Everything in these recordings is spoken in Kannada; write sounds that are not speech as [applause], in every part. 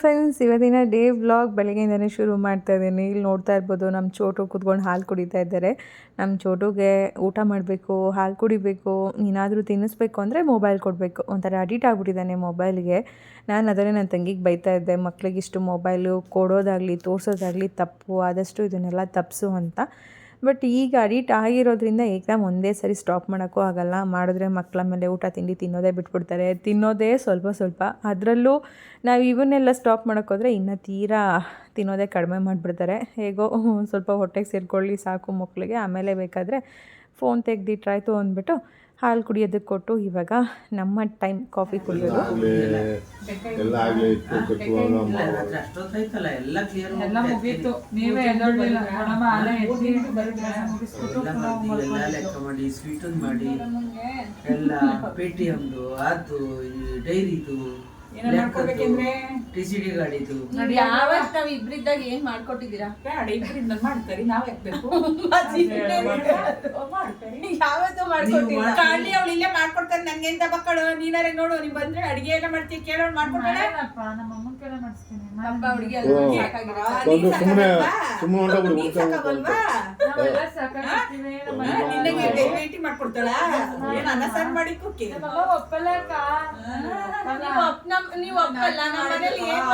ಫ್ರೆಂಡ್ಸ್ ಇವತ್ತಿನ ಡೇ ವ್ಲಾಗ್ ಬೆಳಗ್ಗೆಯಿಂದನೇ ಶುರು ಮಾಡ್ತಾ ಇದ್ದೀನಿ. ಇಲ್ಲಿ ನೋಡ್ತಾ ಇರ್ಬೋದು ನಮ್ಮ ಚೋಟು ಕೂತ್ಕೊಂಡು ಹಾಲು ಕುಡಿತಾ ಇದ್ದಾರೆ. ನಮ್ಮ ಚೋಟುಗೆ ಊಟ ಮಾಡಬೇಕು, ಹಾಲು ಕುಡಿಬೇಕು, ಏನಾದರೂ ತಿನ್ನಿಸ್ಬೇಕು ಅಂದರೆ ಮೊಬೈಲ್ ಕೊಡಬೇಕು. ಒಂಥರ ಅಡಿಟ್ ಆಗಿಬಿಟ್ಟಿದ್ದಾನೆ ಮೊಬೈಲ್ಗೆ ನಾನು ಅದನ್ನೇ ನನ್ನ ತಂಗಿಗೆ ಬೈತಾ ಇದ್ದೆ ಮಕ್ಕಳಿಗೆ ಇಷ್ಟು ಮೊಬೈಲು ಕೊಡೋದಾಗಲಿ, ತೋರಿಸೋದಾಗಲಿ ತಪ್ಪು, ಆದಷ್ಟು ಇದನ್ನೆಲ್ಲ ತಪ್ಪಿಸು ಅಂತ. ಬಟ್ ಈಗ ಅಡಿಟ್ ಆಗಿರೋದ್ರಿಂದ ಎಕ್ಸಾಮ್ ಒಂದೇ ಸರಿ ಸ್ಟಾಪ್ ಮಾಡೋಕ್ಕೂ ಆಗಲ್ಲ. ಮಾಡಿದ್ರೆ ಮಕ್ಕಳ ಮೇಲೆ ಊಟ, ತಿಂಡಿ ತಿನ್ನೋದೇ ಬಿಟ್ಬಿಡ್ತಾರೆ. ತಿನ್ನೋದೇ ಸ್ವಲ್ಪ ಸ್ವಲ್ಪ. ಅದರಲ್ಲೂ ನಾವು ಇವನ್ನೆಲ್ಲ ಸ್ಟಾಪ್ ಮಾಡೋಕ್ಕೋದ್ರೆ ಇನ್ನು ತೀರಾ ತಿನ್ನೋದೇ ಕಡಿಮೆ ಮಾಡಿಬಿಡ್ತಾರೆ. ಹೇಗೋ ಸ್ವಲ್ಪ ಹೊಟ್ಟೆಗೆ ಸೇರ್ಕೊಳ್ಳಿ ಸಾಕು ಮಕ್ಕಳಿಗೆ ಆಮೇಲೆ ಬೇಕಾದರೆ ಫೋನ್ ತೆಗೆದಿಟ್ರಾಯ್ತು ಅಂದ್ಬಿಟ್ಟು ಹಾಲು ಕುಡಿಯೋದಕ್ಕೆ ಕೊಟ್ಟು ಇವಾಗ ನಮ್ಮ ಟೈಮ್ ಕಾಫಿ ಕುಡಿಯೋದು. ಎಲ್ಲ ಪೇಟಿಎಮ್ದು ಅದು ಡೈರಿದು ನಾವ್ ಇಬ್ರಿದ್ದಾಗ ಏನ್ ಮಾಡ್ಕೊಟ್ಟಿದ್ದೀರಾ? ಬೇಡ ಇಬ್ಬರಿಂದ ಮಾಡ್ತಾರೆ ನಾವ್ ಯಾಕ್ಬೇಕು [laughs] ಯಾವತ್ತೂ ಮಾಡ್ಕೊಟ್ಟಿಲ್ಲ. ಕಾಳಿ ಅವಳು ಇಲ್ಲೇ ಮಾಡ್ಕೊಡ್ತಾರೆ ನಂಗೆ ಎಂತ ಮಕ್ಕಳು ನೀನಾರೆ ನೋಡು ನೀವ್ ಬಂದ್ರೆ ಅಡಿಗೆ ಎಲ್ಲ ಮಾಡ್ತೀವಿ ಕೇಳೋಣ ಮಾಡ್ಕೊಡ್ತಾಳೆ? ನಮ್ಮ ಅಮ್ಮನ ಕೇಳ ಮಾಡಿಸ್ತೀನಿ. ಒಂದು ಸುಮ್ಮನೆ ಸುಮ್ಮನೆ ಹೊಂಟೋಗ್ಬಿಡು ಭೇಟಿ ಮಾಡ್ಕೊಡ್ತಾಳ? ಏನ್ ಅನ್ನ ಸಾರು ಮಾಡಿ ಕುಕ್ಕಿ. ಒಪ್ಪಲ್ಲ ಅಕ್ಕ. ನೀವ್ ಒಪ್- ನಮ್- ನೀವ್ ಒಪ್ಪಲ್ಲ ನಮ್ಮ ಮನೇಲಿ ಏನ್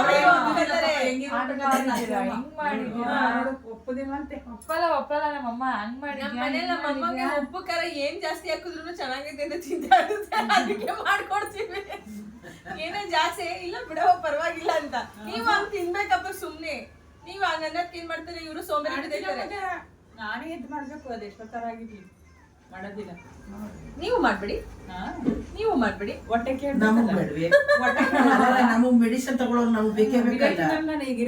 ಒಪ್ಪಲ್ಲ ಒಪ್ಪಲ್ಲ ನಮ್ಮಮ್ಮ ಹಂಗ್ ಮಾಡಿದ್ಯಾ, ನಮ್ಮ ಮನೇಲಿ ನಮ್ಮ ಅಮ್ಮಗೆ ಉಪ್ಪು ಖಾರ ಏನ್ ಜಾಸ್ತಿ ಹಾಕಿದ್ರು ಚೆನ್ನಾಗೈತೆ ಅಂತ ತಿಂತಾಡುತ್ತೆ ಅದಕ್ಕೆ ಮಾಡ್ಕೊಡ್ತೀವಿ. ಏನೇ ಜಾಸ್ತಿ ಇಲ್ಲ ಬಿಡೋ ಪರವಾಗಿಲ್ಲ ಅಂತ. ನೀವ್ ಹಂಗ್ ತಿನ್ಬೇಕಪ್ಪ ಸುಮ್ನೆ. ನೀವ್ ಹಂಗನ್ನ ತಿನ್ ಏನ್ ಮಾಡ್ತಾರೆ ಇವರು ಸೋಮವಾರ ನಾನೇ ಎದ್ದು ಮಾಡ್ಬೇಕು ಅದು ಎಷ್ಟೊತ್ತರ ಆಗಿರ್ಲಿ. ಮಾಡೋದಿಲ್ಲ. ನೀವು ಮಾಡ್ಬಿಡಿ. ಹಾ? ನೀವು ಮಾಡ್ಬಿಡಿ. ಹೊಟ್ಟೆ ನಮಗ್ ಬೇಡ್ವೆ ನಮಗ್ ಮೆಡಿಸಿನ್ ತಗೊಳೋರು ನಮಗ್ ಬೇಕೇ ಬೇಕಲ್ಲ ನಾನು ಈಗ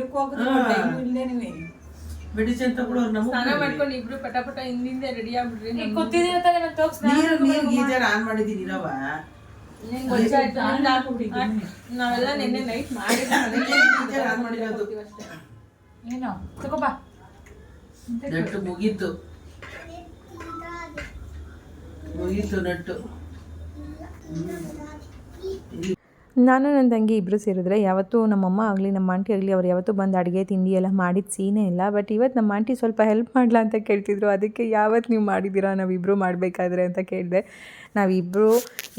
ಮೆಡಿಸಿನ್ ತಗೊಳೋರು ನಮಗ್ ಸ್ನಾನ. ಮಾಡ್ಕೊಂಡು ಇಬ್ರು ಪಟ ಪಟ ಹಿಂದಿಂದ ರೆಡಿ ಆಗ್ಬಿಡ್ರಿ ಕೂತಿದೀಯ ತಾನೇ ನಾನು ಸ್ನಾನ ನೀರು ನೀರು ಗೀಜರ್ ಆನ್ ಮಾಡಿದೀನಿ ಇರವ ನಾವೆಲ್ಲ ನಿನ್ನೆ ನೈಟ್ ಮಾಡಿರೋದು ಏನು ತಗೋಬಾ ನಟ್ಟು ಮುಗೀತು. ಮುಗೀತು ನಟ್ಟು. ನಾನು ನನ್ನ ತಂಗಿ ಇಬ್ಬರು ಸೇರಿದ್ರೆ ಯಾವತ್ತೂ ನಮ್ಮಮ್ಮ ಆಗಲಿ, ನಮ್ಮ ಆಂಟಿ ಆಗಲಿ ಅವ್ರು ಯಾವತ್ತೂ ಬಂದು ಅಡುಗೆ, ತಿಂಡಿ ಎಲ್ಲ ಮಾಡಿದ ಸೀನೇ ಇಲ್ಲ. ಬಟ್ ಇವತ್ತು ನಮ್ಮ ಆಂಟಿ ಸ್ವಲ್ಪ ಹೆಲ್ಪ್ ಮಾಡಲ ಅಂತ ಕೇಳ್ತಿದ್ರು. ಅದಕ್ಕೆ ಯಾವತ್ತು ನೀವು ಮಾಡಿದ್ದೀರಾ? ನಾವಿಬ್ಬರು ಮಾಡಬೇಕಾದ್ರೆ ಅಂತ ಕೇಳಿದೆ. ನಾವಿಬ್ಬರು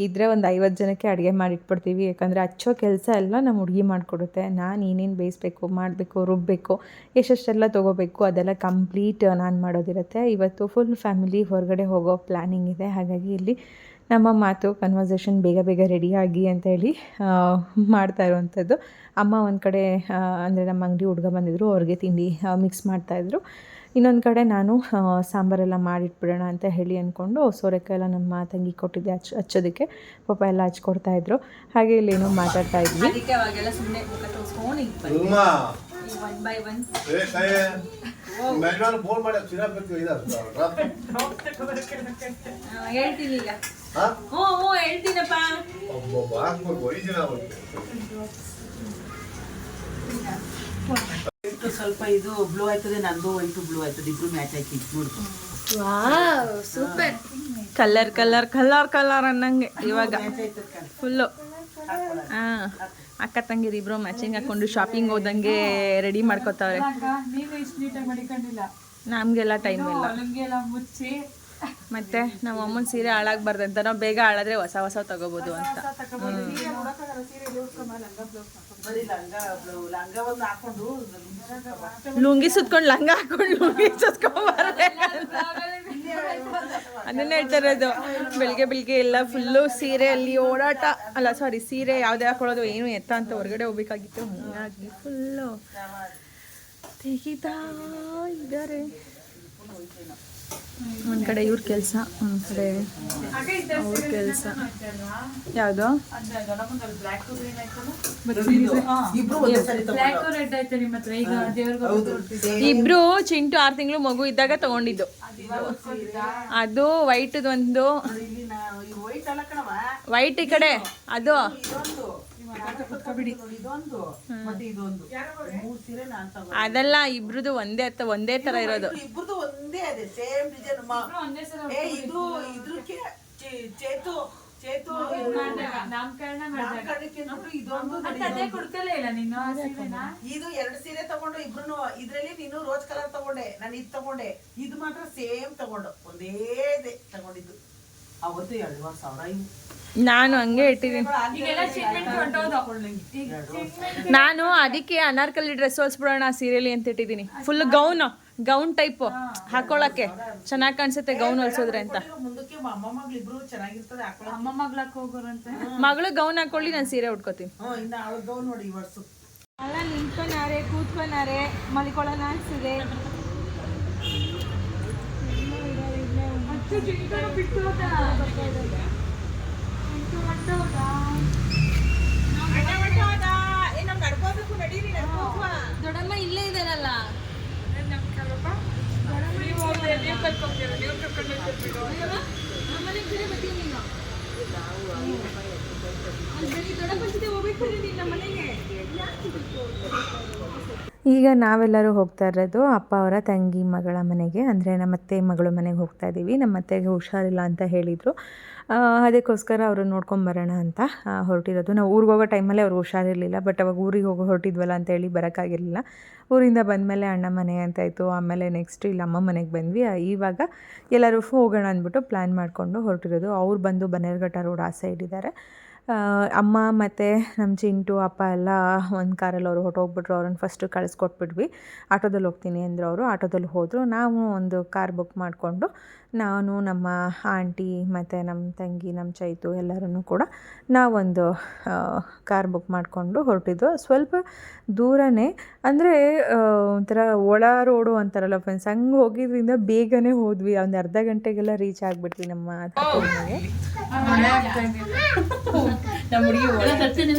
ಇದ್ದರೆ ಒಂದು ಐವತ್ತು ಜನಕ್ಕೆ ಅಡುಗೆ ಮಾಡಿಟ್ಬಿಡ್ತೀವಿ. ಯಾಕಂದರೆ ಹಚ್ಚೋ ಕೆಲಸ ಎಲ್ಲ ನಮ್ಮ ಹುಡುಗಿ ಮಾಡಿಕೊಡುತ್ತೆ. ನಾನು ಏನೇನು ಬೇಯಿಸ್ಬೇಕು, ಮಾಡಬೇಕು ರುಬ್ಬಬೇಕು ಎಷ್ಟೆಷ್ಟೆಲ್ಲ ತೊಗೋಬೇಕು ಅದೆಲ್ಲ ಕಂಪ್ಲೀಟ್ ನಾನು ಮಾಡೋದಿರುತ್ತೆ. ಇವತ್ತು ಫುಲ್ ಫ್ಯಾಮಿಲಿ ಹೊರಗಡೆ ಹೋಗೋ ಪ್ಲ್ಯಾನಿಂಗ್ ಇದೆ. ಹಾಗಾಗಿ ಇಲ್ಲಿ ನಮ್ಮ ಮಾತು ಕನ್ವರ್ಸೇಷನ್ ಬೇಗ ಬೇಗ ರೆಡಿಯಾಗಿ ಅಂತ ಹೇಳಿ ಆ, ಮಾಡ್ತಾ ಇರುವಂಥದ್ದು. ಅಮ್ಮ ಒಂದು ಕಡೆ ಅಂದರೆ ನಮ್ಮ ಅಂಗಡಿ ಹುಡುಗ ಬಂದಿದ್ದರು ಅವ್ರಿಗೆ ತಿಂಡಿ ಮಿಕ್ಸ್ ಮಾಡ್ತಾಯಿದ್ರು ಇನ್ನೊಂದು ಕಡೆ ನಾನು ಸಾಂಬಾರೆಲ್ಲ ಮಾಡಿಟ್ಬಿಡೋಣ ಅಂತ ಹೇಳಿ ಅಂದ್ಕೊಂಡು ಸೋರೆಕಾಯಿ ಎಲ್ಲ ನಮ್ಮ ತಂಗಿ ಕೊಟ್ಟಿದ್ದೆ ಹಚ್ ಹಚ್ಚೋದಕ್ಕೆ ಪಾಪ ಎಲ್ಲ ಹಚ್ಕೊಡ್ತಾಯಿದ್ರು ಹಾಗೆ ಇಲ್ಲಿ ಏನೋ ಮಾತಾಡ್ತಾ ಇದ್ವಿ. ಒನ್ ಬೈ ಒನ್ ಮೆಲ್ಡಾನ್ ಫೋನ್ ಮಾಡಿ ಇದೆ ಹೇಳ್ತೀನಿ ಈಗ. ಹಾ ಹ್ಞೂ ಹ್ಞೂ ಹೇಳ್ತೀನಪ್ಪ. ಒಬ್ಬೊಬ್ಬ ಹಾಕ್ಬೇಕು ಐದು ಜನ. ಇಟ್ಟು ಸ್ವಲ್ಪ ಇದು ಬ್ಲೂ ಆಯ್ತದೆ ನಂದು ವೈಟು ಬ್ಲೂ ಆಯ್ತದೆ ಇಬ್ರು ಮ್ಯಾಚ್ ಆಯ್ತು wow super. Colour colour colour colour ಅನ್ನಂಗೆ ಇವಾಗ. ಫುಲ್ಲು ಹಾಂ. ಅಕ್ಕ ತಂಗಿರು ಇಬ್ರು ಮ್ಯಾಚಿಂಗ್ ಹಾಕೊಂಡು ಶಾಪಿಂಗ್ ಹೋದಂಗೆ ರೆಡಿ ಮಾಡ್ಕೋತಾವ್ರೆ. ನಮ್ಗೆಲ್ಲ ಟೈಮ್ ಇಲ್ಲ. ಮುಚ್ಚಿ ಮತ್ತೆ ನಮ್ಮ ಅಮ್ಮನ ಸೀರೆ ಹಾಳಾಗ್ಬಾರ್ದು ಅಂತ. ನಾವು ಬೇಗ ಹಾಳಾದ್ರೆ ಹೊಸ ಹೊಸ ತಗೋಬಹುದು ಅಂತ. ಲಂಗ ಬ್ಲೌ- ಲಂಗ ಒಂದು ಹಾಕೊಂಡು ಲುಂಗಿ ಸುತ್ಕೊಂಡು ಲಂಗ ಹಾಕೊಂಡು ಲುಂಗಿ ಸುತ್ಕೊಂಡ್ಬಾರ್ದೆ ಅದನ್ನ ಹೇಳ್ತಾರೆ ಅದು ಬೆಳಿಗ್ಗೆ ಬೆಳಿಗ್ಗೆ ಎಲ್ಲ ಫುಲ್ಲು ಸೀರೆ ಅಲ್ಲಿ ಓಡಾಟ. ಅಲ್ಲ ಸಾರಿ ಸೀರೆ ಯಾವ್ದೇ ಹಾಕೊಳ್ಳೋದು ಏನು ಎತ್ತ ಅಂತ ಹೊರಗಡೆ ಹೋಗ್ಬೇಕಾಗಿತ್ತು. ಹಂಗಾಗಿ ಫುಲ್ಲು ತೆಗಿತಾ ಇದ್ದಾರೆ. ಒಂದು ಕಡೆ ಇವ್ರ ಕೆಲಸ ಒಂದು ಕಡೆ ಅವ್ರ ಕೆಲಸ. ಯಾವುದು? ಇಬ್ರು ಚಿಂಟು ಆರು ತಿಂಗಳು ಮಗು ಇದ್ದಾಗ ತಗೊಂಡಿದ್ದು. ಅದು ವೈಟ್ ಒಂದು ಇಲ್ಲಿ ನಾವು ಈ ವೈಟ್ ಅಲ್ಲ ವೈಟ್ ಈ ಕಡೆ. ಅದು. ಅದೆಲ್ಲ ಇಬ್ರದು ಒಂದೇ ಅಥವಾ ಒಂದೇ ತರ ಇರೋದು. ಇಬ್ರದ್ದು ಒಂದೇ ಅದೇ ಸೇಮ್ ಡಿಸೈನ್ ಏ ಇದು ಚೇತು ಚೇತು ನಾಮಕರಣ ಇದೊಂದು ಕೊಡ್ಕಲೇ ಇಲ್ಲ ನೀನು? ಇದು ಎರಡು ಸೀರೆ ತಗೊಂಡು ಇಬ್ರು ಇದ್ರಲ್ಲಿ ನೀನು ರೋಜ್ ಕಲರ್ ತಗೊಂಡೆ ನಾನು ಇದು ತಗೊಂಡೆ. ಇದು ಮಾತ್ರ ಸೇಮ್ ತಗೊಂಡು ಒಂದೇ ಇದೆ ತಗೊಂಡಿದ್ದು. ಅವತ್ತು ಎರಡುವರೆ ಸಾವಿರ ಇವು ನಾನು ಹಂಗೆ ಇಟ್ಟಿದ್ದೀನಿ. ನಾನು ಅದಕ್ಕೆ ಅನಾರ್ಕಲಿ ಡ್ರೆಸ್ ಹೊಲ್ಸ್ಬಿಡೋಣ ಸೀರೆಲಿ ಅಂತ ಇಟ್ಟಿದ್ದೀನಿ. ಫುಲ್ ಗೌನ್ ಗೌನ್ ಟೈಪ್ ಹಾಕೊಳ್ಳಕ್ಕೆ ಚೆನ್ನಾಗಿ ಕಾಣಿಸುತ್ತೆ ಗೌನ್ ಹೊಲ್ಸೋದ್ರೆ ಅಂತ. ಮಗ್ಳು ಇಬ್ರು ಹಾಕೊಳ್ಳೋ ಅಮ್ಮ ಹೋಗೋರಂತೆ? ಮಗಳು ಗೌನ್ ಹಾಕೊಳ್ಳಿ ನಾನು ಸೀರೆ ಉಟ್ಕೋತೀನಿ. ಅಲ್ಲ ನಿಂತ್ಕೊನಾರೆ ಕೂತ್ಕೊನಾರೆ ಮಲಿಕೊಳ್ಳೋಣ ಅನ್ಸಿದೆ ಬಿಟ್ಟು. ಈಗ ನಾವೆಲ್ಲರೂ ಹೋಗ್ತಾ ಇರೋದು ಅಪ್ಪ ಅವರ ತಂಗಿ ಮಗಳ ಮನೆಗೆ. ಅಂದರೆ ನಮ್ಮ ಅತ್ತೆ ಮಗಳ ಮನೆಗೆ ಹೋಗ್ತಾ ಇದ್ದೀವಿ ನಮ್ಮ ಅತ್ತೆಗೆ ಹುಷಾರಿಲ್ಲ ಅಂತ ಹೇಳಿದರು. ಅದಕ್ಕೋಸ್ಕರ ಅವ್ರನ್ನ ನೋಡ್ಕೊಂಬರೋಣ ಅಂತ ಹೊರಟಿರೋದು. ನಾವು ಊರಿಗೆ ಹೋಗೋ ಟೈಮಲ್ಲಿ ಅವ್ರು ಹುಷಾರಿರಲಿಲ್ಲ, ಬಟ್ ಅವಾಗ ಊರಿಗೆ ಹೋಗಿ ಹೊರಟಿದ್ವಲ್ಲ ಅಂತ ಹೇಳಿ ಬರೋಕ್ಕಾಗಿರಲಿಲ್ಲ ಊರಿಂದ ಬಂದಮೇಲೆ ಅಣ್ಣ ಮನೆ ಅಂತಾಯಿತು. ಆಮೇಲೆ ನೆಕ್ಸ್ಟ್ ಇಲ್ಲಿ ಅಮ್ಮ ಮನೆಗೆ ಬಂದ್ವಿ. ಇವಾಗ ಎಲ್ಲರೂ ಹೋಗೋಣ ಅಂದ್ಬಿಟ್ಟು ಪ್ಲ್ಯಾನ್ ಮಾಡಿಕೊಂಡು ಹೊರಟಿರೋದು. ಅವ್ರು ಬಂದು ಬನ್ನೇರ್ಘಟ್ಟ ರೋಡ್ ಆ ಸೈಡ್ ಇದ್ದಾರೆ ಅಮ್ಮ ಮತ್ತು ನಮ್ಮ ಚಿಂಟು, ಅಪ್ಪ ಎಲ್ಲ ಒಂದು ಕಾರಲ್ಲಿ ಅವರು ಹೊಟ್ಟೋಗ್ಬಿಟ್ರು ಅವ್ರನ್ನ ಫಸ್ಟು ಕಳಿಸ್ಕೊಟ್ಬಿಟ್ವಿ. ಆಟೋದಲ್ಲಿ ಹೋಗ್ತೀನಿ ಅಂದರು ಅವರು. ಆಟೋದಲ್ಲಿ ಹೋದರು. ನಾವು ಒಂದು ಕಾರ್ ಬುಕ್ ಮಾಡಿಕೊಂಡು ನಾನು, ನಮ್ಮ ಆಂಟಿ ಮತ್ತು ನಮ್ಮ ತಂಗಿ ನಮ್ಮ ಚೈತು ಎಲ್ಲರೂ ಕೂಡ ನಾವೊಂದು ಕಾರ್ ಬುಕ್ ಮಾಡಿಕೊಂಡು ಹೊರಟಿದ್ದು. ಸ್ವಲ್ಪ ದೂರನೇ ಅಂದರೆ ಒಂಥರ ಒಳ ರೋಡು ಅಂತಾರಲ್ಲ ಫ್ರೆಂಡ್ಸ್ ಹಂಗೆ ಹೋಗಿದ್ರಿಂದ ಬೇಗನೆ ಹೋದ್ವಿ. ಒಂದು ಅರ್ಧ ಗಂಟೆಗೆಲ್ಲ ರೀಚ್ ಆಗಿಬಿಟ್ವಿ ನಮ್ಮ ಅತ್ತೆ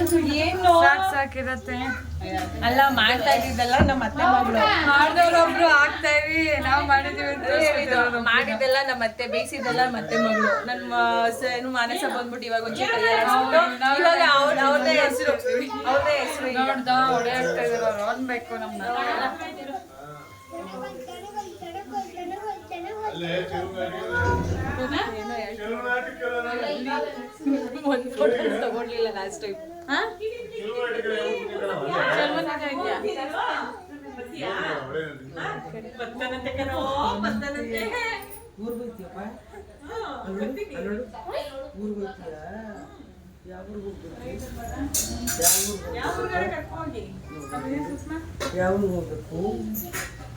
ಹುಡುಗಿ ಏನು? ಸಾಕ್ ಸಾಕಿರತ್ತೆ ಅಲ್ಲ ಮಾಡ್ತಾ ಇದ್ದಿದ್ದಲ್ಲ ನಮ್ಮ ಅತ್ತೆ ಮಗಳು. ಮಾಡ್ದವ್ರೊಬ್ರು ಆಗ್ತಾ ಇವಿ ನಾವು ಮಾಡಿದೀವಿ ಮಾಡಿದ್ದೆಲ್ಲ ನಮ್ಮ ಅತ್ತೆ ಬೇಯಿಸಿದ್ದೆಲ್ಲ ಮತ್ತೆ ಮಗಳು. ನನ್ನ ಏನು ಮಾನಸ ಬಂದ್ಬಿಟ್ಟು ಇವಾಗ ಒಂದು ಇವಾಗ ಅವ್ರ ಅವ್ರದೇ ಹೆಸರು. ಅವ್ರದೇ ಹೆಸರು ನೋಡ್ದ ಹೊಡೆ ಆಗ್ತಾ ಇದಾರೆ ಅವ್ರು ಅನ್ಬೇಕು ನಮ್ನ. ಏನೋ ಒಂದು ತಗೊಳ್ಲಿಲ್ಲ ಲಾಸ್ಟ್ ಟೈಮ್ ಯಾವ ಹೋಗ್ಬೇಕು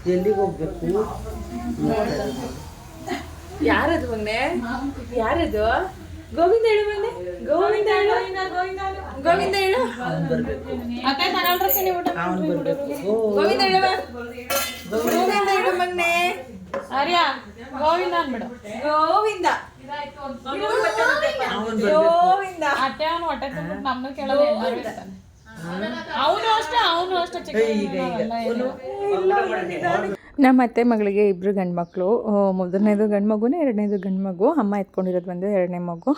ಎಲ್ಲಿಗೆ ಹೋಗ್ಬೇಕು ಯಾರದು ಮೊನ್ನೆ? ಯಾರದು? ಗೋವಿಂದ ಹೇಳು ಮೊನ್ನೆ ಗೋವಿಂದ ಹೇಳು. ಗೋವಿಂದ ಹೇಳು. ಅಕ್ಕ ತಗೊಂಡ್ರೆ ನೀವು ಅವನು ಬರ್ಬೇಕು. ಗೋವಿಂದ ಹೇಳುವ ಗೋವಿಂದ. ಹೇಳು ಮೊನ್ನೆ ಅರಿಯ ಗೋವಿಂದ ಅನ್ಬಿಡು. ಗೋವಿಂದ. ಅವನು ಬರ್ಬೇಕು. ಗೋವಿಂದ. ಅಟ್ಟೆ ಅವನು ಹೊಟ್ಟೆ ತುಂಬಿಟ್ಟು ನಮ್ಮನ್ನು ಕೇಳೋದು ಎಲ್ಲರೂ ಅವನು ಅಷ್ಟೇ ಅವನು ಅಷ್ಟೇ ಚಿಕ್ಕ ನಮ್ಮ ಅತ್ತೆ ಮಗಳಿಗೆ ಇಬ್ಬರು ಗಂಡು ಮಕ್ಕಳು ಮೊದಲನೇದು ಗಂಡು ಮಗುನೇ ಎರಡನೇದು ಗಂಡು ಮಗು ಅಮ್ಮ ಎತ್ಕೊಂಡಿರೋದು ಬಂದು ಎರಡನೇ ಮಗು.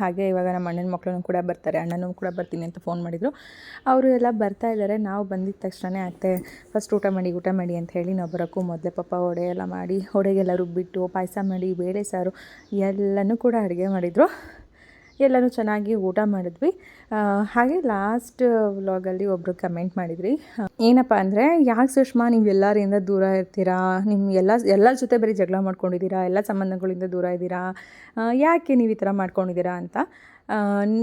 ಹಾಗೆ ಇವಾಗ ನಮ್ಮ ಅಣ್ಣನ ಮಕ್ಕಳು ಕೂಡ ಬರ್ತಾರೆ, ಅಣ್ಣನೂ ಕೂಡ ಬರ್ತೀನಿ ಅಂತ ಫೋನ್ ಮಾಡಿದರು. ಅವರು ಎಲ್ಲ ಬರ್ತಾ ಇದ್ದಾರೆ, ನಾವು ಬಂದಿದ್ದ ತಕ್ಷಣ ಅತ್ತೆ ಫಸ್ಟ್ ಊಟ ಮಾಡಿ ಊಟ ಮಾಡಿ ಅಂತ ಹೇಳಿ ನಾವು ಬರೋಕ್ಕೂ ಮೊದಲೇ ಪಾಪ ವಡೆ ಎಲ್ಲ ಮಾಡಿ, ವಡೆಗೆಲ್ಲ ರುಬ್ಬಿಟ್ಟು, ಪಾಯಸ ಮಾಡಿ, ಬೇಳೆ ಸಾರು ಎಲ್ಲನೂ ಕೂಡ ಅಡುಗೆ ಮಾಡಿದರು. ಎಲ್ಲರೂ ಚೆನ್ನಾಗಿ ಊಟ ಮಾಡಿದ್ವಿ. ಹಾಗೆ ಲಾಸ್ಟ್ ವ್ಲಾಗಲ್ಲಿ ಒಬ್ಬರು ಕಮೆಂಟ್ ಮಾಡಿದ್ರಿ. ಏನಪ್ಪ ಅಂದರೆ, ಯಾಕೆ ಸುಷ್ಮಾ, ನೀವು ಎಲ್ಲರಿಂದ ದೂರ ಇರ್ತೀರಾ? ನಿಮ್ಮ ಎಲ್ಲ, ಎಲ್ಲರ ಜೊತೆ ಬರೀ ಜಗಳ ಮಾಡ್ಕೊಂಡಿದ್ದೀರಾ? ಎಲ್ಲ ಸಂಬಂಧಗಳಿಂದ ದೂರ ಇದ್ದೀರಾ? ಯಾಕೆ ನೀವು ಈ ಥರ ಮಾಡ್ಕೊಂಡಿದ್ದೀರಾ? ಅಂತ.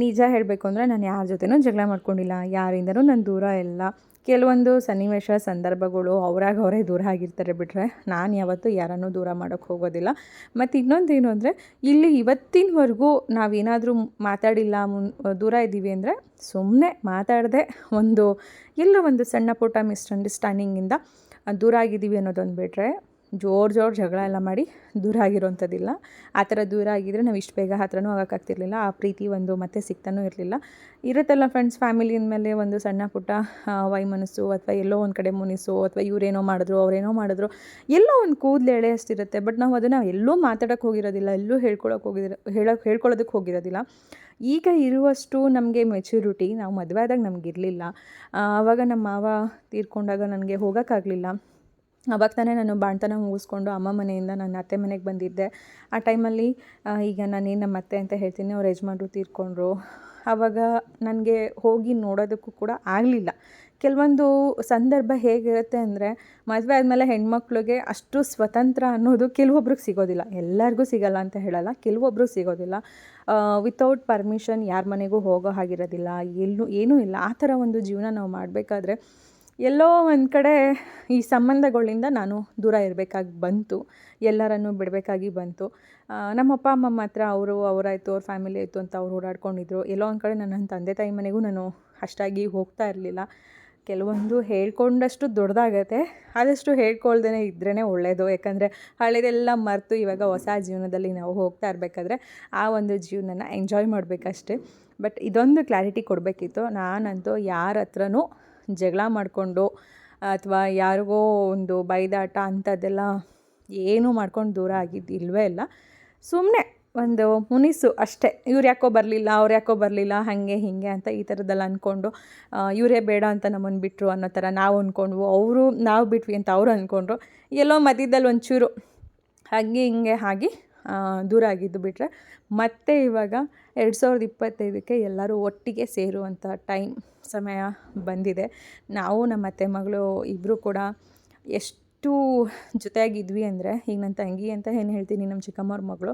ನಿಜ ಹೇಳಬೇಕು ಅಂದರೆ, ನಾನು ಯಾರ ಜೊತೆನೂ ಜಗಳ ಮಾಡ್ಕೊಂಡಿಲ್ಲ. ಯಾರಿಂದನೂ ನಾನು ದೂರ ಇಲ್ಲ. ಕೆಲವೊಂದು ಸನ್ನಿವೇಶ ಸಂದರ್ಭಗಳು ಅವ್ರಾಗ ಅವರೇ ದೂರ ಆಗಿರ್ತಾರೆ ಬಿಟ್ಟರೆ ನಾನು ಯಾವತ್ತೂ ಯಾರನ್ನೂ ದೂರ ಮಾಡೋಕ್ಕೆ ಹೋಗೋದಿಲ್ಲ. ಮತ್ತು ಏನು ಅಂದರೆ, ಇಲ್ಲಿ ಇವತ್ತಿನವರೆಗೂ ನಾವೇನಾದರೂ ಮಾತಾಡಿಲ್ಲ, ಮುನ್, ದೂರ ಇದ್ದೀವಿ ಅಂದರೆ ಸುಮ್ಮನೆ ಮಾತಾಡದೆ ಒಂದು ಎಲ್ಲೋ ಒಂದು ಸಣ್ಣ ಪುಟ್ಟ ಮಿಸ್ಅಂಡರ್ಸ್ಟ್ಯಾಂಡಿಂಗಿಂದ ದೂರ ಆಗಿದ್ದೀವಿ ಅನ್ನೋದೊಂದು ಬಿಟ್ಟರೆ ಜೋರು ಜೋರು ಜಗಳ ಎಲ್ಲ ಮಾಡಿ ದೂರ ಆಗಿರೋವಂಥದ್ದಿಲ್ಲ ಆ ಥರ ದೂರ ಆಗಿದ್ದರೆ ನಾವು ಇಷ್ಟು ಬೇಗ ಹತ್ರನೂ ಆಗೋಕ್ಕಾಗ್ತಿರ್ಲಿಲ್ಲ. ಆ ಪ್ರೀತಿ ಒಂದು ಮತ್ತೆ ಸಿಗ್ತಾನೂ ಇರಲಿಲ್ಲ. ಇರುತ್ತಲ್ಲ ಫ್ರೆಂಡ್ಸ್ ಫ್ಯಾಮಿಲಿ ಅಂದಮೇಲೆ ಒಂದು ಸಣ್ಣ ಪುಟ್ಟ ವೈಮನಸ್ಸು ಅಥವಾ ಎಲ್ಲೋ ಒಂದು ಕಡೆ ಮುನಿಸು ಅಥವಾ ಇವರೇನೋ ಮಾಡಿದ್ರು, ಅವರೇನೋ ಮಾಡಿದ್ರು, ಎಲ್ಲೋ ಒಂದು ಕೂದಲು ಎಳೆ ಅಷ್ಟಿರುತ್ತೆ. ಬಟ್ ನಾವು ಅದನ್ನು ಎಲ್ಲೂ ಮಾತಾಡೋಕ್ಕೆ ಹೋಗಿರೋದಿಲ್ಲ. ಎಲ್ಲೂ ಹೇಳ್ಕೊಳಕ್ಕೆ ಹೋಗಿರೋ ಹೇಳೋಕೆ ಹೇಳ್ಕೊಳ್ಳೋದಕ್ಕೆ ಹೋಗಿರೋದಿಲ್ಲ. ಈಗ ಇರುವಷ್ಟು ನಮಗೆ ಮೆಚ್ಯೂರಿಟಿ ನಾವು ಮದುವೆ ಆದಾಗ ನಮಗಿರಲಿಲ್ಲ. ಆವಾಗ ನಮ್ಮ ಮಾವ ತೀರ್ಕೊಂಡಾಗ ನನಗೆ ಹೋಗೋಕ್ಕಾಗಲಿಲ್ಲ. ಅವಾಗ ತಾನೇ ನಾನು ಬಾಣ್ತನ ಮುಗಿಸ್ಕೊಂಡು ಅಮ್ಮ ಮನೆಯಿಂದ ನನ್ನ ಅತ್ತೆ ಮನೆಗೆ ಬಂದಿದ್ದೆ. ಆ ಟೈಮಲ್ಲಿ ಈಗ ನಾನೇನು ನಮ್ಮ ಅತ್ತೆ ಅಂತ ಹೇಳ್ತೀನಿ, ಅವ್ರ ಯಜಮಾನ್ರು ತೀರ್ಕೊಂಡ್ರು. ಆವಾಗ ನನಗೆ ಹೋಗಿ ನೋಡೋದಕ್ಕೂ ಕೂಡ ಆಗಲಿಲ್ಲ. ಕೆಲವೊಂದು ಸಂದರ್ಭ ಹೇಗಿರುತ್ತೆ ಅಂದರೆ, ಮದುವೆ ಆದಮೇಲೆ ಹೆಣ್ಮಕ್ಳಿಗೆ ಅಷ್ಟು ಸ್ವತಂತ್ರ ಅನ್ನೋದು ಕೆಲವೊಬ್ರಿಗೆ ಸಿಗೋದಿಲ್ಲ. ಎಲ್ಲರಿಗೂ ಸಿಗಲ್ಲ ಅಂತ ಹೇಳಲ್ಲ, ಕೆಲವೊಬ್ರಿಗೆ ಸಿಗೋದಿಲ್ಲ. ವಿತೌಟ್ ಪರ್ಮಿಷನ್ ಯಾರ ಮನೆಗೂ ಹೋಗೋ ಹಾಗಿರೋದಿಲ್ಲ, ಎಲ್ಲೂ ಏನೂ ಇಲ್ಲ. ಆ ಥರ ಒಂದು ಜೀವನ ನಾವು ಮಾಡಬೇಕಾದ್ರೆ ಎಲ್ಲೋ ಒಂದು ಕಡೆ ಈ ಸಂಬಂಧಗಳಿಂದ ನಾನು ದೂರ ಇರಬೇಕಾಗಿ ಬಂತು. ಎಲ್ಲರನ್ನು ಬಿಡಬೇಕಾಗಿ ಬಂತು. ನಮ್ಮ ಅಪ್ಪ, ಅಮ್ಮ ಮಾತ್ರ ಅವರು, ಅವರಾಯಿತು, ಅವ್ರ ಫ್ಯಾಮಿಲಿ ಆಯಿತು ಅಂತ ಅವ್ರು ಓಡಾಡ್ಕೊಂಡಿದ್ರು. ಎಲ್ಲೋ ಒಂದು ಕಡೆ ನನ್ನ ತಂದೆ ತಾಯಿ ಮನೆಗೂ ನಾನು ಅಷ್ಟಾಗಿ ಹೋಗ್ತಾ ಇರಲಿಲ್ಲ. ಕೆಲವೊಂದು ಹೇಳ್ಕೊಂಡಷ್ಟು ದೊಡ್ಡದಾಗತ್ತೆ. ಆದಷ್ಟು ಹೇಳ್ಕೊಳ್ದೇ ಇದ್ರೇ ಒಳ್ಳೆಯದು ಯಾಕಂದರೆ ಹಳೆದೆಲ್ಲ ಮರೆತು ಇವಾಗ ಹೊಸ ಜೀವನದಲ್ಲಿ ನಾವು ಹೋಗ್ತಾ ಇರಬೇಕಾದ್ರೆ ಆ ಒಂದು ಜೀವನನ ಎಂಜಾಯ್ ಮಾಡಬೇಕಷ್ಟೇ. ಬಟ್ ಇದೊಂದು ಕ್ಲಾರಿಟಿ ಕೊಡಬೇಕಿತ್ತು. ನಾನಂತೂ ಯಾರ ಹತ್ರನೂ ಜಗಳ ಮಾಡಿಕೊಂಡು ಅಥವಾ ಯಾರಿಗೋ ಒಂದು ಬೈದಾಟ ಅಂಥದ್ದೆಲ್ಲ ಏನೂ ಮಾಡ್ಕೊಂಡು ದೂರ ಆಗಿದ್ದು ಇಲ್ಲವೇ ಇಲ್ಲ. ಸುಮ್ಮನೆ ಒಂದು ಮುನಿಸು ಅಷ್ಟೇ, ಇವ್ರು ಯಾಕೋ ಬರಲಿಲ್ಲ, ಅವ್ರು ಯಾಕೋ ಬರಲಿಲ್ಲ, ಹಾಗೆ ಹೀಗೆ ಅಂತ ಈ ಥರದ್ದೆಲ್ಲ ಅಂದ್ಕೊಂಡು ಇವರೇ ಬೇಡ ಅಂತ ನಮ್ಮನ್ನು ಬಿಟ್ಟರು ಅನ್ನೋ ಥರ ನಾವು ಅಂದ್ಕೊಂಡ್ವು ಅವರು ನಾವು ಬಿಟ್ವಿ ಅಂತ ಅವರು ಅಂದ್ಕೊಂಡ್ರು ಎಲ್ಲೋ ಮಧ್ಯದಲ್ಲಿ ಒಂಚೂರು ಹಾಗೆ ಹಿಂಗೆ ಆಗಿ ದೂರ ಆಗಿದ್ದು ಬಿಟ್ಟರೆ ಮತ್ತೆ ಇವಾಗ ಎರಡು ಸಾವಿರದ ಇಪ್ಪತ್ತೈದಕ್ಕೆ ಎಲ್ಲರೂ ಒಟ್ಟಿಗೆ ಸೇರುವಂಥ ಟೈಮ್ ಸಮಯ ಬಂದಿದೆ. ನಾವು ನಮ್ಮ ಅತ್ತೆ ಮಗಳು ಇಬ್ಬರು ಕೂಡ ಎಷ್ಟು ಜೊತೆಯಾಗಿದ್ವಿ ಅಂದರೆ, ಈಗ ನನ್ನ ತಂಗಿ ಅಂತ ಏನು ಹೇಳ್ತೀನಿ ನಮ್ಮ ಚಿಕ್ಕಮ್ಮವ್ರ ಮಗಳು,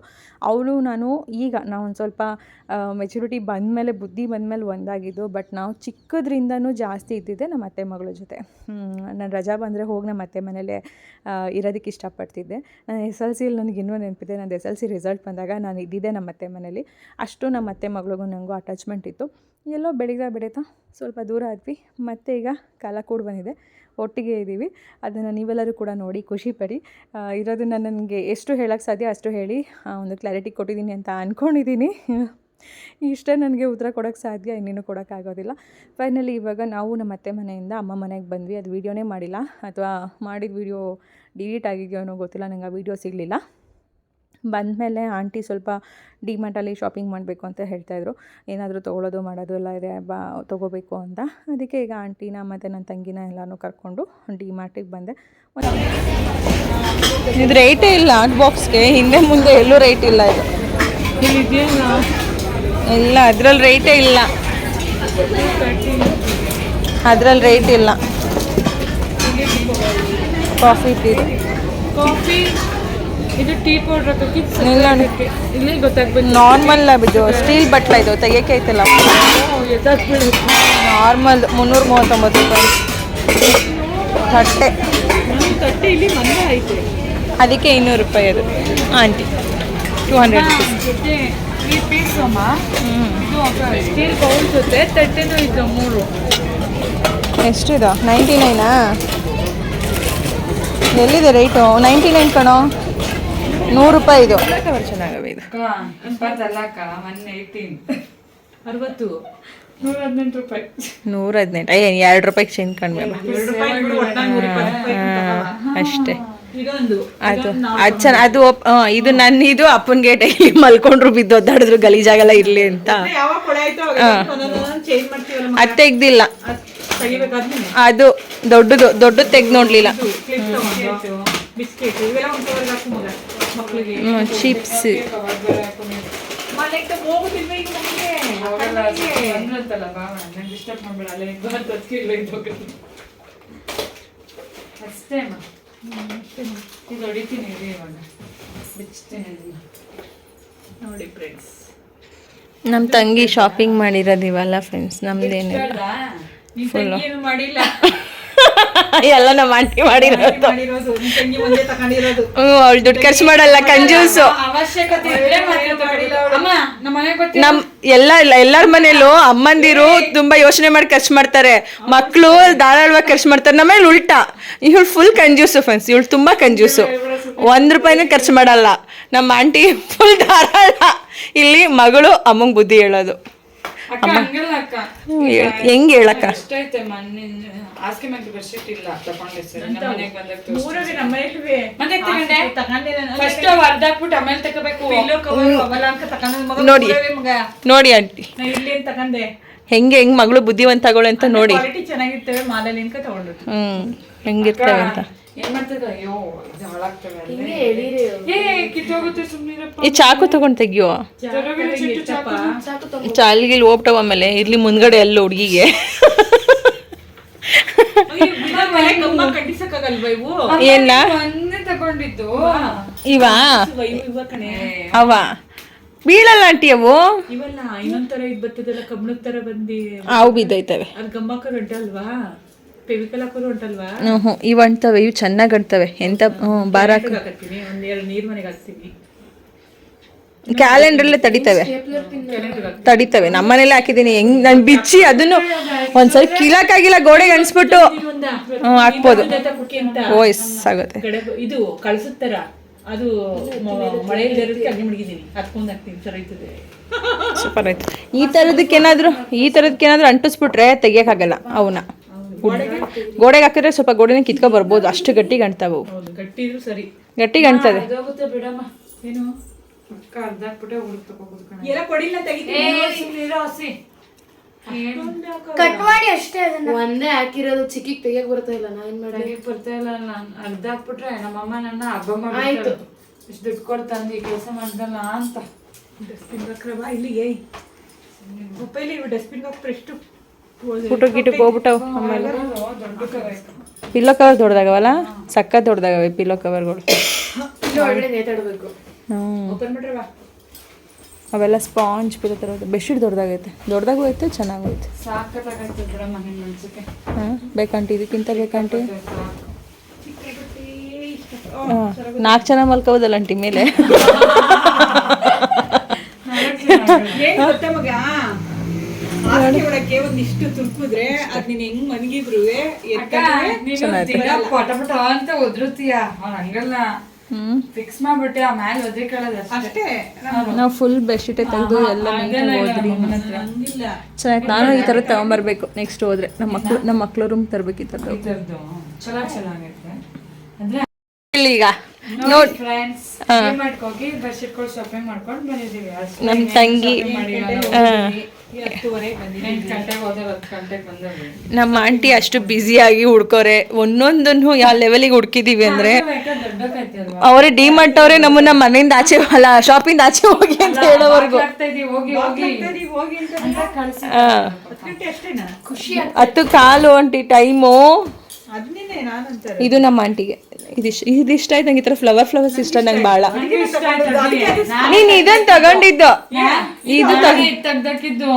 ಅವಳು ನಾನು ಈಗ ನಾವು ಒಂದು ಸ್ವಲ್ಪ ಮೆಚುರಿಟಿ ಬಂದಮೇಲೆ, ಬುದ್ಧಿ ಬಂದಮೇಲೆ ಒಂದಾಗಿದ್ದು ಬಟ್ ನಾವು ಚಿಕ್ಕದ್ರಿಂದನೂ ಜಾಸ್ತಿ ಇದ್ದಿದ್ದೆ ನಮ್ಮ ಅತ್ತೆ ಮಗಳ ಜೊತೆ. ನಾನು ರಜಾ ಬಂದರೆ ಹೋಗಿ ನಮ್ಮ ಅತ್ತೆ ಮನೇಲೆ ಇರೋದಕ್ಕೆ ಇಷ್ಟಪಡ್ತಿದ್ದೆ. ನಾನು ಎಸ್ ಎಲ್ ಸಿಲಿ ನನಗೆ ಇನ್ನೂ ನೆನಪಿದೆ ನಾನು ಎಸ್ ಎಲ್ ಸಿ ರಿಸಲ್ಟ್ ಬಂದಾಗ ನಾನು ಇದ್ದಿದ್ದೆ ನಮ್ಮ ಅತ್ತೆ ಮನೇಲಿ. ಅಷ್ಟು ನಮ್ಮ ಅತ್ತೆ ಮಗಳಿಗೂ ನನಗೂ ಅಟ್ಯಾಚ್ಮೆಂಟ್ ಇತ್ತು. ಎಲ್ಲೋ ಬೆಳೀತಾ ಬೆಳೀತಾ ಸ್ವಲ್ಪ ದೂರ ಆದ್ವಿ, ಮತ್ತೆ ಈಗ ಕಾಲ ಕೂಡ ಬಂದಿದೆ. ಒಟ್ಟಿಗೆ ಇದ್ದೀವಿ. ಅದನ್ನು ನೀವೆಲ್ಲರೂ ಕೂಡ ನೋಡಿ ಖುಷಿಪಡಿ ಇರೋದನ್ನು ನನಗೆ ಎಷ್ಟು ಹೇಳೋಕ್ಕೆ ಸಾಧ್ಯ ಅಷ್ಟು ಹೇಳಿ ಒಂದು ಕ್ಲಾರಿಟಿ ಕೊಟ್ಟಿದ್ದೀನಿ ಅಂತ ಅಂದ್ಕೊಂಡಿದ್ದೀನಿ ಇಷ್ಟೇ ನನಗೆ ಉತ್ತರ ಕೊಡೋಕ್ಕೆ ಸಾಧ್ಯ, ಇನ್ನೇನು ಕೊಡೋಕ್ಕಾಗೋದಿಲ್ಲ ಫೈನಲಿ ಇವಾಗ ನಾವು ನಮ್ಮ ಅತ್ತೆ ಮನೆಯಿಂದ ಅಮ್ಮ ಮನೆಗೆ ಬಂದ್ವಿ. ಅದು ವೀಡಿಯೋನೇ ಮಾಡಿಲ್ಲ. ಅಥವಾ ಮಾಡಿದ ವೀಡಿಯೋ ಡಿಲೀಟ್ ಆಗಿದೆಯೋ ಅನ್ನೋ ಗೊತ್ತಿಲ್ಲ. ನಂಗೆ ಆ ವೀಡಿಯೋ ಸಿಗಲಿಲ್ಲ. ಬಂದಮೇಲೆ ಆಂಟಿ ಸ್ವಲ್ಪ ಡಿಮಾರ್ಟಲ್ಲಿ ಶಾಪಿಂಗ್ ಮಾಡಬೇಕು ಅಂತ ಹೇಳ್ತಾಯಿದ್ರು ಏನಾದರೂ ತೊಗೊಳೋದು ಮಾಡೋದು ಎಲ್ಲ ಇದೆ, ಬಾ, ತೊಗೋಬೇಕು ಅಂತ. ಅದಕ್ಕೆ ಈಗ ಆಂಟಿನ ಮತ್ತು ನನ್ನ ತಂಗಿನ ಎಲ್ಲನೂ ಕರ್ಕೊಂಡು ಡಿಮಾರ್ಟಿಗೆ ಬಂದೆ. ಇದು ರೇಟೇ ಇಲ್ಲ ಆಟ್ ಬಾಕ್ಸ್ಗೆ. ಹಿಂದೆ ಮುಂದೆ ಎಲ್ಲೂ ರೇಟ್ ಇಲ್ಲ ಇದು. ಇಲ್ಲ, ಅದರಲ್ಲಿ ರೇಟೇ ಇಲ್ಲ. ಅದರಲ್ಲಿ ರೇಟ್ ಇಲ್ಲ. Coffee tea. ಕಾಫಿ ಇದು ಟೀ ಪೌಡರ್ ಹಾಕಿ ಇಲ್ಲ ಇಲ್ಲಿ ಗೊತ್ತಾಗ್ಬೇಕು ನಾರ್ಮಲ್ ಇದು ಸ್ಟೀಲ್ ಬಟ್ಲ ಇದು ತೆಗಿಯಕ್ಕೆ ಐತಲ್ಲ ನಾರ್ಮಲ್ ಮುನ್ನೂರ ಮೂವತ್ತೊಂಬತ್ತು ರೂಪಾಯಿ. ತಟ್ಟೆ. ತಟ್ಟೆ ಇಲ್ಲಿ ಮನೆ ಐತೆ. ಅದಕ್ಕೆ ಇನ್ನೂರು ರೂಪಾಯಿ ಅದು. ಆಂಟಿ ಟೂ ಹಂಡ್ರೆಡ್ ರುಪೀಸ್ ಜೊತೆ ತ್ರೀ ಪೀಸ್ ಅಮ್ಮ. ಇದು ಸ್ಟೀಲ್ ಬೌಲ್ ಜೊತೆ ತಟ್ಟೆನೂ ಇದು ಮೂರು. ಎಷ್ಟಿದು? ನೈಂಟಿ ನೈನಾ ಎಲ್ಲಿದೆ ರೇಟು ನೈಂಟಿ ನೈನ್ ಕಣೋ? ನೂರು ರೂಪಾಯಿ ಇದು. ಚೆನ್ನಾಗವೆ ಇದು ಅರವತ್ತು ನೂರ ಹದಿನೆಂಟು ರೂಪಾಯಿ ನೂರ ಹದಿನೆಂಟು ಏ ಎರಡು ರೂಪಾಯಿ ಚೇಂಜ್ ಕಡಿಮೆ ಅಷ್ಟೇ. ಇದೊಂದು. ಅದು ಅದು ಚೆನ್ನ ಅದು ಇದು ನನ್ನ ಇದು ಅಪ್ಪನ್ಗೆ ಡೈಲಿ ಮಲ್ಕೊಂಡ್ರು ಬಿದ್ದು ಒದ್ದಾಡಿದ್ರು ಗಲೀಜಾಗೆಲ್ಲ ಇರಲಿ ಅಂತ. ಯಾವಾಗ ಕೊಳೆ ಆಯ್ತು ಚೇಂಜ್ ಮಾಡ್ತೀವಲ್ಲ ಅದು ತೆಗ್ದಿಲ್ಲ. ಅದು ದೊಡ್ಡದು ದೊಡ್ಡದು ತೆಗ್ದು ನೋಡ್ಲಿಲ್ಲ. ಚಿಪ್ಸ್ ನಮ್ ಅಷ್ಟೇ ಇದು ಹೊಡಿತೀನಿ ಇರಿ ಇವಾಗ. ಬಿಚ್ತೀನಿ ನೋಡಿ ಫ್ರೆಂಡ್ಸ್ ನಮ್ಮ ತಂಗಿ ಶಾಪಿಂಗ್ ಮಾಡಿರೋದು ಇವೆಲ್ಲ ಫ್ರೆಂಡ್ಸ್ ನಮ್ದೇನಿಲ್ಲ. ನಿನ್ ಏನು ಮಾಡಿಲ್ಲ? ಎಲ್ಲ ನಮ್ಮ ಆಂಟಿ ಮಾಡಿರೋದು. ಹ್ಞೂ ಅವಳು ದುಡ್ಡು ಖರ್ಚು ಮಾಡಲ್ಲ ಕಂಜೂಸು. ಅವಶ್ಯಕತೆ ಇದ್ರೆ ಮಾತ್ರ ತಗೊಳ್ಳಿ. ಅಮ್ಮ ನಮ್ಮ ನಮ್ ಎಲ್ಲ ಎಲ್ಲರ ಮನೇಲೂ ಅಮ್ಮಂದಿರು ತುಂಬಾ ಯೋಚನೆ ಮಾಡಿ ಖರ್ಚು ಮಾಡ್ತಾರೆ. ಮಕ್ಕಳು ಧಾರಾಳವಾಗಿ ಖರ್ಚು ಮಾಡ್ತಾರೆ. ನಮ್ಮಲ್ಲಿ ಉಲ್ಟಾ. ಇವಳು ಫುಲ್ ಕಂಜೂಸು ಫ್ರೆಂಡ್ಸ್ ಇವಳು ತುಂಬಾ ಕಂಜೂಸು. ಒಂದ್ ರೂಪಾಯಿನೂ ಖರ್ಚು ಮಾಡಲ್ಲ. ನಮ್ಮ ಆಂಟಿ ಫುಲ್ ಧಾರಾಳ. ಇಲ್ಲಿ ಮಗಳು ಅಮ್ಮಂಗ್ ಬುದ್ಧಿ ಹೇಳೋದು. ಹೆಂಗ್ ಹೇಳಕ್ಕ? ಹಾಸಿಗೆ ಮೇಲೆ ಬೆಡ್ಶೀಟ್ ಇಲ್ಲ ನೋಡಿ. ಮಗ. ನೋಡಿ ಆಂಟಿ. ಹೆಂಗೆ ಹೆಂಗ್ ಮಗಳು ಬುದ್ಧಿವಂತಗಳು ಅಂತ ನೋಡಿ. ಕ್ವಾಲಿಟಿ ಚೆನ್ನಾಗಿರ್ತವೆ ಮಾಲಲ್ಲಿ ತಗೊಂಡು ಹ್ಮ್ ಹೆಂಗಿರ್ತವೆ ಅಂತ. ಏನ್ ಮಾಡ್ತದ ಅಯ್ಯೋ ಇದು ಹಾಳಾಗ್ತವೆ ಅಲ್ಲೇ. ಏ ಕಿತ್ತೋಗುತ್ತೆ ಸುಮ್ನಿರಪ್ಪ. ಈ ಚಾಕು ತಗೊಂಡ್ ತೆಗಿಯೋ. ಚಾಲಿಗೆ ಹೋಗ್ಬಿಟ್ಟವ ಆಮೇಲೆ ಇರ್ಲಿ ಮುಂದ್ಗಡೆ ಎಲ್ಲ ಹುಡುಗಿಗೆ. ಎಲ್ಲ ತಗೊಂಡಿದ್ದು. ಇವಾ? ಇವು ಇವ ಕಣೆ. ಅವ. ಬೀಳಲ್ಲ ಆಂಟಿ ಅವು? ಇವಲ್ಲ ಇನ್ನೊಂದ್ ತರ ಇದ್ ಬರ್ತದಲ್ಲ ಕಬ್ಬಣದ ತರ ಬಂದಿ. ಅವು ಬಿದ್ದೈತವೆ ಅದ್ ಗಮ್ಮಕ್ಕ ಹಾಕೋರು ಹೊಂಟಲ್ವಾ ಹ್ಞೂ ಇವು ಅಂಟವೆ ಇವು ಚೆನ್ನಾಗಿ ಅಂಟವೆ ಎಂತ ಹ್ಞೂ ಬಾರ ಕ್ಯಾಲೆಂಡ್ರಲ್ಲೇ ತಡಿತವೆ. ತಡಿತವೆ. ನಮ್ಮನೇಲೆ ಹಾಕಿದ್ದೀನಿ. ಹೆಂಗ್ ನಾನು ಬಿಚ್ಚಿ ಅದನ್ನು ಒಂದ್ಸರಿ ಕೀಳಕ್ಕಾಗಿಲ್ಲ ಗೋಡೆಗೆ ಅನ್ಸ್ಬಿಟ್ಟು ಹ್ಞೂ ಹಾಕ್ಬೋದು. ವಯಸ್ಸಾಗುತ್ತೆ ಆಗುತ್ತೆ. ಇದು ಕಳ್ಸುತ್ತಾರ. ಅದು ಸೂಪರ್ ಆಯ್ತು. ಈ ಥರದಕ್ಕೇನಾದರೂ ಈ ಥರದಕ್ಕೇನಾದರೂ ಅಂಟಿಸ್ಬಿಟ್ರೆ ತೆಗಿಯೋಕ್ಕಾಗಲ್ಲ ಅವನ್ನ. ಗೋಡೆಗೆ ಹಾಕಿದ್ರೆ ಸ್ವಲ್ಪ ಗೋಡೆನ ಕಿತ್ಕೊ ಬರ್ಬೋದು. ಅಷ್ಟು ಗಟ್ಟಿ ಹೌದು ಗಟ್ಟಿ ಇದ್ರು ಸರಿ ಗಟ್ಟಿಗೆ ಅಂಟ್ತದೆ ಅದಾಗುತ್ತೆ ಬಿಡಮ್ಮ. ಏನು? ಅಕ್ಕ ಅರ್ಧ ಹಾಕ್ಬಿಟ್ಟೆ ಹುಡುಕ್ ತಗೋಬೋದು ಕಣ. ಎಲ್ಲ ಕೊಡಿಲ್ಲ ತೆಗಿತೀನಿ. ಏ ಸುಮ್ನಿರೋ ಹಸಿ. ಕಟ್ ಮಾಡಿ ಅಷ್ಟೇ ಅದನ್ನ. ಒಂದೇ ಹಾಕಿರೋದು ಚಿಕ್ಕಿಗೆ ತೆಗಿಯಕ್ ಬರ್ತಾ ಇಲ್ಲ ನಾ ಏನ್ ಮಾಡಿ ಬರ್ತಾ ಇಲ್ಲ ನಾನು ಅರ್ಧ ಹಾಕ್ಬಿಟ್ರೆ ನಮ್ಮಮ್ಮ ನನ್ನ ಹಬ್ಬ ಮಾಡ್ಬಿಟ್ಟು ಇಷ್ಟು ದುಡ್ಡು ಕೊಡ್ತಂದು ಕೆಲಸ ಮಾಡ್ದಲ್ಲ ಅಂತ. ಡಸ್ಟ್ಬಿನ್ ಬಾ ಇಲ್ಲಿ ಏಯ್. ಮೊಬೈಲ್ ಇವು ಡಸ್ಟ್ಬಿನ್ ಹಾಕ್ಬಿಟ್ರೆ ಎಷ್ಟು ಫುಟು ಗೀಟಕ್ಕೆ ಹೋಗ್ಬಿಟ್ಟವು ಆಮೇಲೆ. ಪಿಲ್ಲೋ ಕವರ್ ದೊಡ್ಡದಾಗವಲ್ಲ? ಸಕ್ಕ ದೊಡ್ಡದಾಗವೆ ಪಿಲ್ಲೋ ಕವರ್ಗಳು ಹ್ಞೂ ಅವೆಲ್ಲ ಸ್ಪಾಂಜ್ ಪಿಲ್ಲೋ ಥರ ಬೆಡ್ಶೀಟ್ ದೊಡ್ಡದಾಗೈತೆ. ದೊಡ್ಡದಾಗೂ ಐತೆ ಚೆನ್ನಾಗೂ ಐತೆ ಹಾಂ ಬೇಕಂಟಿ ಇದಕ್ಕಿಂತ ಬೇಕಂಟಿ ನಾಲ್ಕು ಜನ ಮಲ್ಕೋಬೋದಲ್ಲ ಅಂಟಿ ಮೇಲೆ? ಹಾಸಿಗೆ ಒಳಕ್ಕೆ ಒಂದಿಷ್ಟು ತುರ್ಕುದ್ರೆ ಅದ್ ನೀನ್ ಹೆಂಗ್ ಮನ್ಗಿದ್ರು ಅಕ್ಕ ನೀನು ದಿನ ಪಟ ಪಟ ಅಂತ ಒದ್ರುತ್ತೀಯ? ಅವ್ನು ಹಂಗಲ್ಲ. ಫಿಕ್ಸ್ ಮಾಡ್ಬಿಟ್ಟೆ ಆ ಮ್ಯಾಲೆ ಒದ್ರಿಕೊಳ್ಳೋದು ಅಷ್ಟೇ. ಅಷ್ಟೇ ನಾವು ಫುಲ್ ಬೆಡ್ಶೀಟ್ ತೆಗೆದು ಎಲ್ಲ ಓದ್ರಿ. ಚೆನ್ನಾಗಿ ನಾನು ಈ ಥರ ತಗೊಂಬರ್ಬೇಕು. ನೆಕ್ಸ್ಟ್ ಹೋದ್ರೆ ನಮ್ಮ ಮಕ್ಳು ನಮ್ಮ ಮಕ್ಳು ರೂಮ್ ತರಬೇಕು ಈ ಥರದ್ದು. ಈ ಥರದ್ದು. ಚಲೋ ಚೆನ್ನಾಗೈತೆ ಅಂದ್ರೆ ಇಲ್ಲಿ ಈಗ. ನೋಡಿ ಫ್ರೆಂಡ್ಸ್ ಶಾಪಿಂಗ್ ಮಾಡ್ಕೊಂಡು ಬಂದಿದ್ದೀವಿ. ನಮ್ಮ ತಂಗಿ ನಮ್ಮ ಆಂಟಿ ಅಷ್ಟು ಬ್ಯುಸಿಯಾಗಿ ಹುಡ್ಕೋರೆ. ಒಂದೊಂದನ್ನು ಯಾವ ಲೆವೆಲಿಗೆ ಹುಡ್ಕಿದೀವಿ ಅಂದ್ರೆ ಅವರೇ ಡಿ ಅವರೇ ನಮ್ಮನ್ನ ಮನೆಯಿಂದ ಆಚೆ ಅಲ್ಲ ಶಾಪಿಂದ ಆಚೆ ಹೋಗಿ ಅಂತ ಹೇಳೋವರೆಗೂ. ಹತ್ತು ಕಾಲು ಅಂಟಿ ಟೈಮು. ಇದು ನಮ್ಮ ಆಂಟಿಗೆ. ಇದಿಷ್ಟ ಇದಿಷ್ಟ ಆಯ್ತು ನಂಗೆ ಈ ತರ ಫ್ಲವರ್ ಫ್ಲವರ್ಸ್ ಇಷ್ಟ ನಂಗೆ ಬಹಳ ನೀನ್ ಇದನ್ ತಗೊಂಡಿದ್ದು. ಇದು ತಗ ತೆಗ್ದಕ್ಕಿದ್ದು.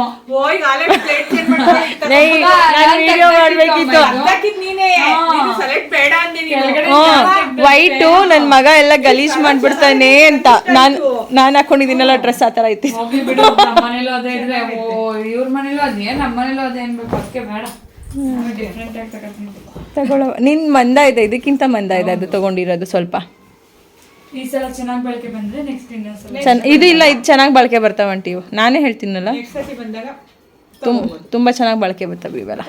ನಾನು ಮಾಡ್ಬೇಕಿತ್ತು. ನೀನೇ. ನೀನು ವೈಟು ನನ್ನ ಮಗ ಎಲ್ಲ ಗಲೀಜ್ ಮಾಡ್ಬಿಡ್ತಾನೆ ಅಂತ. ನಾನು ನಾನು ಹಾಕೊಂಡಿದ್ದೀನಲ್ಲ ಡ್ರೆಸ್ ಆ ಥರ ಐತಿ. ಮನೇಲೂ ಅದೇ ಇದ್ರೆ. ಓ ಇವ್ರ ಮನೇಲೂ ಅದೇ ನಮ್ಮ ಮನೇಲೂ ಅದೇ ಅನ್ಬೇಕು. ಅದಕ್ಕೆ ಬೇಡ. ತಗೊಳ್ಳೋ ನಿನ್ ಮಂದ ಇದೆ ಇದಕ್ಕಿಂತ ಮಂದ ಇದೆ ಅದು ತಗೊಂಡಿರೋದು ಸ್ವಲ್ಪ. ಈ ಸಲ ಚೆನ್ನಾಗಿ ಬಳಕೆ ಬಂದ್ರೆ ನೆಕ್ಸ್ಟ್ ಇನ್ನೊಂದ್ಸಲ ಚೆನ್ನ ಇದು ಇಲ್ಲ ಇದು ಚೆನ್ನಾಗಿ ಬಳಕೆ ಬರ್ತಾವ ಅಂಟಿ ಇವು. ನಾನೇ ಹೇಳ್ತೀನಲ್ಲ. ತುಂಬ ಚೆನ್ನಾಗಿ ಬಳಕೆ ಬರ್ತಾವೆ ಇವೆಲ್ಲ.